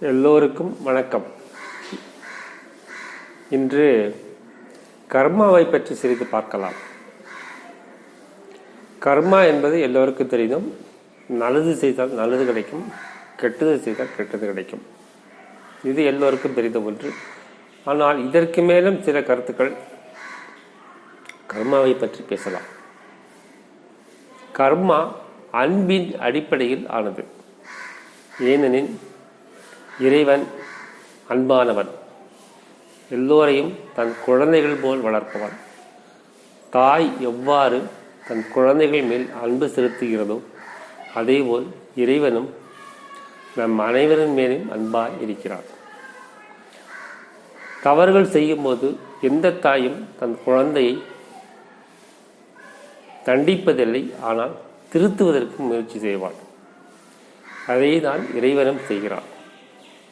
எல்லோருக்கும் வணக்கம். இன்று கர்மாவை பற்றி சிறிது பார்க்கலாம். கர்மா என்பது எல்லோருக்கும் தெரியும். நல்லது செய்தால் நல்லது கிடைக்கும். கெட்டது செய்தால் கெட்டது கிடைக்கும். இது எல்லோருக்கும் தெரிந்த ஒன்று. ஆனால் இதற்கு மேலும் சில கருத்துக்கள் கர்மாவை பற்றி பேசலாம். கர்மா அன்பின் அடிப்படையில் ஆனது. ஏனெனில் இறைவன் அன்பானவன். எல்லோரையும் தன் குழந்தைகள் போல் வளர்ப்பவன். தாய் எவ்வாறு தன் குழந்தைகள் மேல் அன்பு செலுத்துகிறதோ அதேபோல் இறைவனும் நம் அனைவரின் மேலும் அன்பாக இருக்கிறார். தவறுகள் செய்யும்போது எந்த தாயும் தன் குழந்தையை தண்டிப்பதில்லை ஆனால் திருத்துவதற்கு முயற்சி செய்வாள். அதை தான் இறைவனும் செய்கிறான்.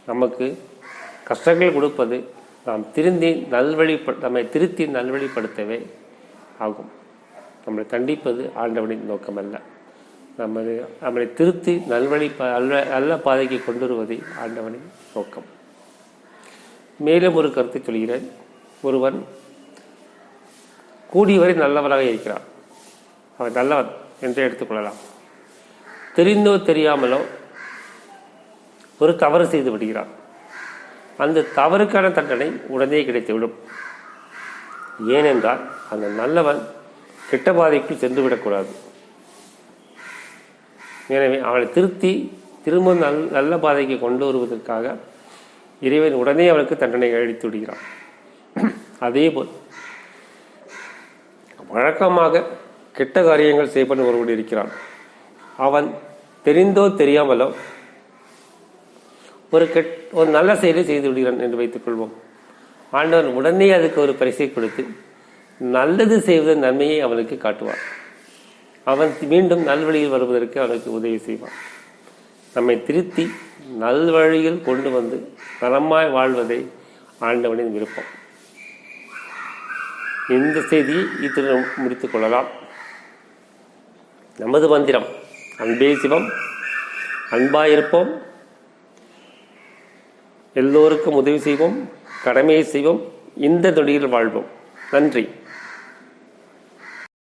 நமக்கு கஷ்டங்கள் கொடுப்பது நாம் திருந்தி நல்வழி நம்மை திருத்தி நல்வழிப்படுத்தவே ஆகும். நம்மளை தண்டிப்பது ஆண்டவனின் நோக்கமல்ல. நமது நம்மளை திருத்தி நல்வழி நல்ல நல்ல பாதைக்கு கொண்டு வருவதே ஆண்டவனின் நோக்கம். மேலும் ஒரு கருத்தை சொல்கிறேன். ஒருவன் கூடியவரை நல்லவராக இருக்கிறான். அவன் நல்லவன் என்று எடுத்துக்கொள்ளலாம். தெரிந்தோ தெரியாமலோ ஒரு தவறு செய்து விடுகிறான். அந்த தவறுக்கான தண்டனை உடனே கிடைத்துவிடும். ஏனென்றால் அந்த நல்லவன் கெட்ட பாதைக்குள் சென்று விடக்கூடாது எனவே அவனை திருத்தி திரும்ப நல் நல்ல பாதைக்கு கொண்டு வருவதற்காக இறைவன் உடனே அவனுக்கு தண்டனை அளித்து விடுகிறான். அதேபோல் வழக்கமாக கெட்ட காரியங்கள் செய்யப்பட்டு ஒருவன் இருக்கிறான். அவன் தெரிந்தோ தெரியாமலோ ஒரு கெட் ஒரு நல்ல செயலை செய்து விடுகிறான் என்று வைத்துக் கொள்வோம். ஆண்டவன் உடனே அதுக்கு ஒரு பரிசை கொடுத்து நல்லது செய்வதன் நன்மையை அவனுக்கு காட்டுவான் அவன் மீண்டும் நல்வழியில் வருவதற்கு அவனுக்கு உதவி செய்வான். நம்மை திருத்தி நல்வழியில் கொண்டு வந்து நலமாய் வாழ்வதை ஆண்டவனின் விருப்பம். இந்த செய்தியை இத்துடன் முடித்துக் கொள்ளலாம். நமது மந்திரம் அன்பே சிவம் அன்பாயிருப்போம். எல்லோருக்கும் உதவி செய்வோம் கடமையை செய்வோம் இந்த நொடியில் வாழ்வோம். நன்றி.